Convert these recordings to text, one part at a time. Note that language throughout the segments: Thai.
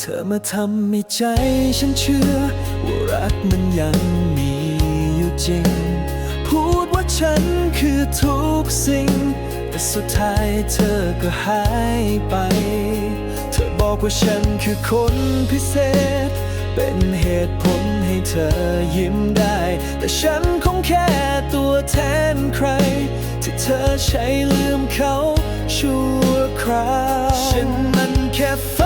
เธอมาทำให้ใจฉันเชื่อ ว่ารักมันยังมีอยู่จริง พูดว่าฉันคือทุกสิ่ง แต่สุดท้ายเธอก็หายไป เธอบอกว่าฉันคือคนพิเศษ เป็นเหตุผลให้เธอยิ้มได้ แต่ฉันคงแค่ตัวแทนใคร ที่เธอใช้ลืมเขาชั่วคราวฉันมันแค่ฝั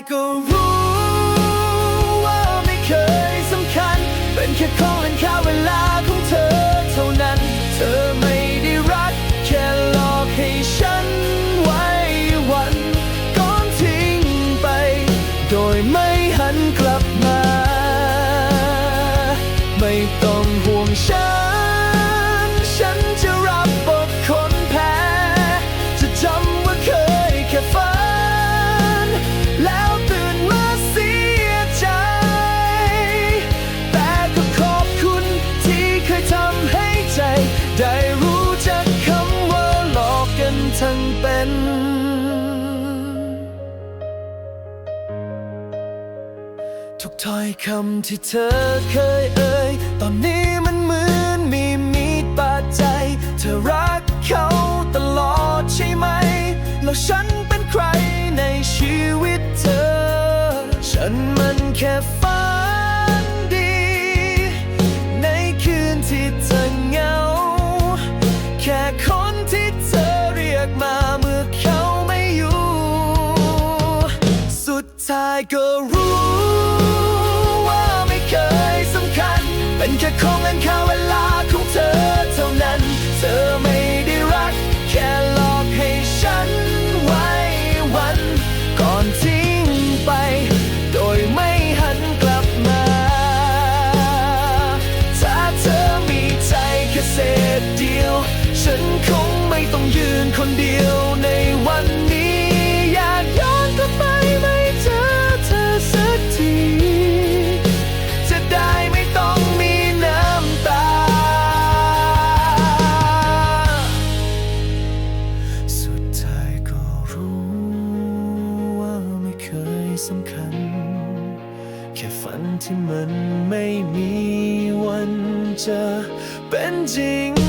ดท้ ได้รู้จักคำว่าหลอกกันทั้งเป็นทุกถ้อยคำที่เธอเคยเอ่ย ตอนนี้มันเหมือนมีมีดบาดใจ เธอรักเขาตลอดใช่ไหม แล้วฉันเป็นใครในชีวิตเธอ ฉันมันแค่ ดท้ แค่ฝันที่มันไม่มีวันจะเป็นจริง